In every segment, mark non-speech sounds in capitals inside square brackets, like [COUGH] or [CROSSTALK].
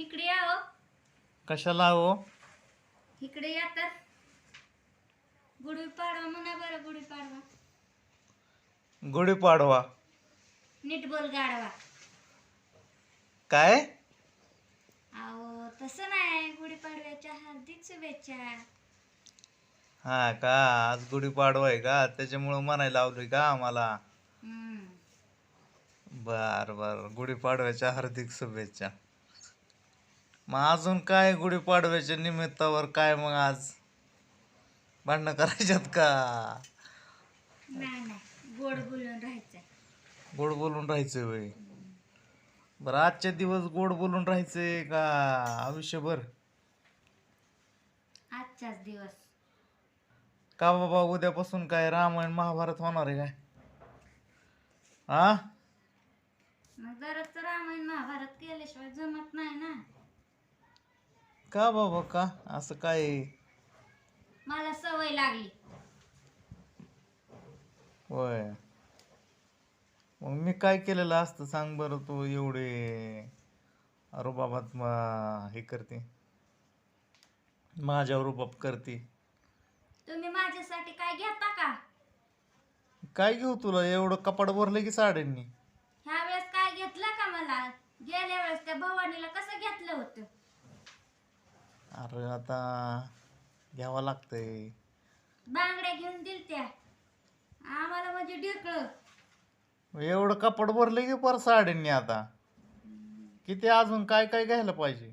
इकडे या हो. कशाला हो? इकडे या तर. गुढीपाडवा म्हणा बरं गुढीपाडवा. गुढीपाडवा. नीट बोल गाडवा काय? अहो तसं नाही. गुढीपाडव्याच्या हार्दिक शुभेच्छा. हा का? आज गुढीपाडवा आहे का? त्याच्यामुळं म्हणायला लावलोय का आम्हाला? हम्म. बर बर. गुढीपाडव्याच्या हार्दिक शुभेच्छा. मग अजून काय गुढीपाडव्याच्या निमित्तावर काय मग आज? भांडणं करायच्यात का? नाही नाही. गोड बोलून राहायचं गोड बोलून राहायचंय वय बरं आजच्या दिवस गोड बोलून राहायचंय का आयुष्यभर? आजचाच दिवस. का बाबा उद्यापासून काय रामायण महाभारत होणार आहे काय? हा मग दररोज रामायण महाभारत केल्याशिवाय जमत नाही ना. का बाबा का? असं काय? मला सवय लागली. होय. मग मी काय केलेलं असतं सांग बरं तू एवढे. रुबाबात म- हे करते. माझ्यावर रुबाब करते. तुम्ही माझ्यासाठी काय घेता का? काय घेऊ तुला? एवढं कपाट भरलं की साड्यांनी. ह्या वेळेस काय घेतलं का मला? गेल्या वेळेस त्या भवानीला कसं घेतलं होतं? अरे आता घ्यावं लागतंय. बांगड्या घेऊन दिल त्या. आम्हाला म्हणजे ढेकळ. एवढं कपाट भरलं की पर साड्यांनी आता. किती अजून काय काय घ्यायला पाहिजे?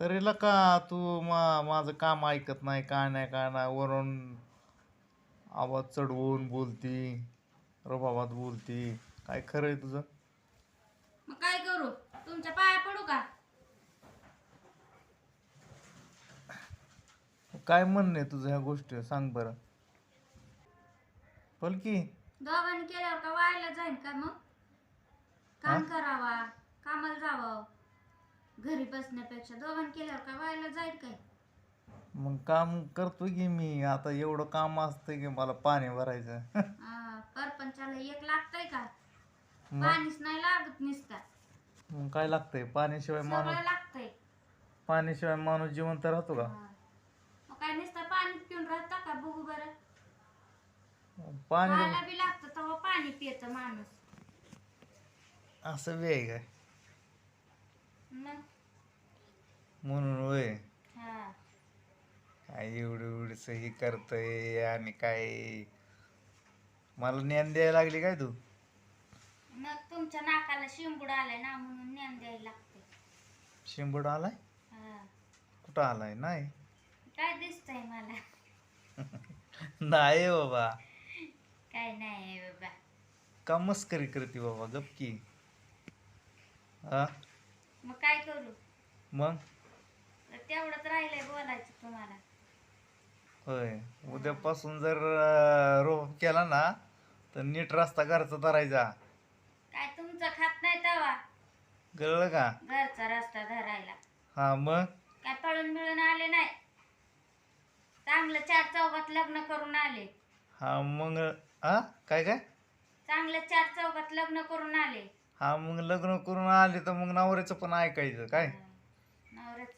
तरी का तू मा माझं काम ऐकत नाही काय नाही काय नाही. वरून आवाज चढवून बोलती. रुबाबात बोलती. काय खरं आहे तुझं मग काय करू तुमच्या पाया पडू का काय म्हणणं आहे तुझं ह्या गोष्टी सांग बरं. बोल की. दोघांनी केल्यावर का व्हायला जाईन का मग? काम करावा कामाला जावं. घरी बसण्यापेक्षा दोघांनी केल्यावर का व्हायला जाईल काय? मग काम करतो की मी? आता एवढं काम असतं की मला पाणी भरायचं हा, परपंचाला एक लागतंय का? पाणीच नाही लागत निसता. मग काय लागतंय? पाण्याशिवाय माणूस सगळं लागतंय. पाण्याशिवाय माणूस जिवंत राहतो का? हा. मग काय नुसतं पाणी पिऊन राहता का बघू बरं पाणी खायला बी लागतं तेव्हा पाणी पियचं माणूस. असं बी आहे काय? मग? म्हणून होय. हा. काय एवढं एवढंच हे करतय आणि काय? मला ज्ञान द्यायला लागली काय तू? मग तुमच्या नाकाला शिंबूड आलाय ना म्हणून ज्ञान द्यायला लागते शिंबड आलाय? हा. कुठं आलाय? नाही. काय दिसतंय मला? [LAUGHS] नाही बाबा काय नाही बाबा. का मस्करी करते बाबा गपकी हा? मग काय करू? मग? तेवढंच राहिलंय बोलायचं तुम्हाला. होय. उद्यापासून जर रोप केला ना तर नीट रस्ता घरचा धरायचा. काय तुमचं खात नाही तवा? कळलं का? घरचा रस्ता धरायला. हा मग? काय पळून मिळून आले नाही? चांगलं चार चौकात लग्न करून आले. हा मग? हा काय काय? चांगलं चार चौकात लग्न करून आले. हा मग लग्न करून आले तर मग नवऱ्याचं पण ऐकायचं काय? नवऱ्याच.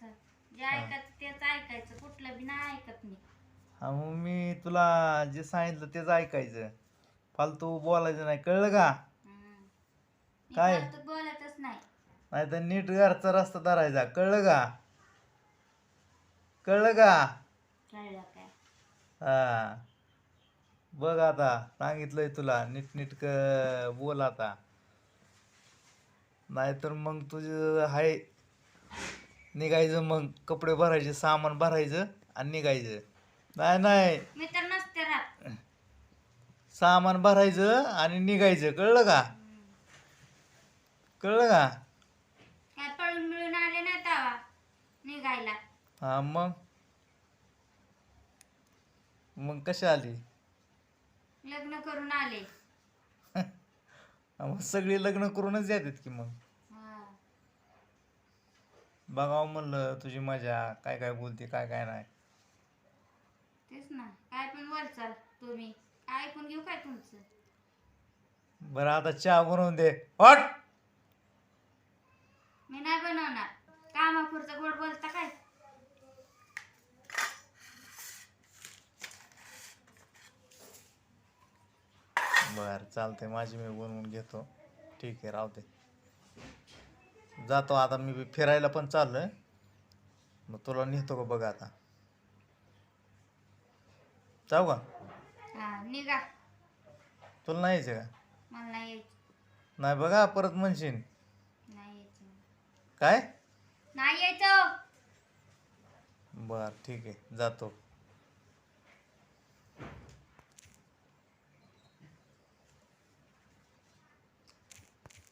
जे ऐकायचं तेच ऐकायचं कुठलं बी नाही ऐकत मी. हा मग मी तुला जे सांगितलं तेच ऐकायचं. फालतू बोलायचं नाही कळलं का? हम्म. मी काय? फालतू बोलतच नाही. नाही तर नीट घरचा रस्ता धरायचा कळलं का? कळलं का? कळलं काय? हा. बघ आता सांगितलंय तुला नीट नीट बोल आता. नाहीतर मग तुझं हाय निघायचं मग कपडे भरायचे सामान भरायचं आणि निघायचं. नाही नाही. मी तर नसते राहत. सामान भरायचं आणि निघायचं कळलं का? कळलं का? काय पळून मिळून आले नाही तवा निघायला. हा मग? मग कशा आली? लग्न करून आले. मग सगळी लग्न करूनच येतात की मग? हा. बघावं म्हणलं तुझी मजा काय काय बोलते काय काय नाही. तेच ना. काय पण चाल तुम्ही. ऐकून घेऊ काय तुमचं? बरं आता चहा बनवून दे. हट! मी नाही बनवणार. कामापुरतं गोड बोलता काय? बर चालतंय माझी मी बनवून घेतो. ठीक आहे राहू दे. जातो आता मी फिरायला पण चाललोय. मग तुला नेतो का बघ आता. जाऊ का? हा निघा. तुला नाही यायचं का? मला नाही यायचं. नाही बघा परत म्हणशील नाही यायचं मला. काय? नाही यायचं. बर ठीक आहे. जातो.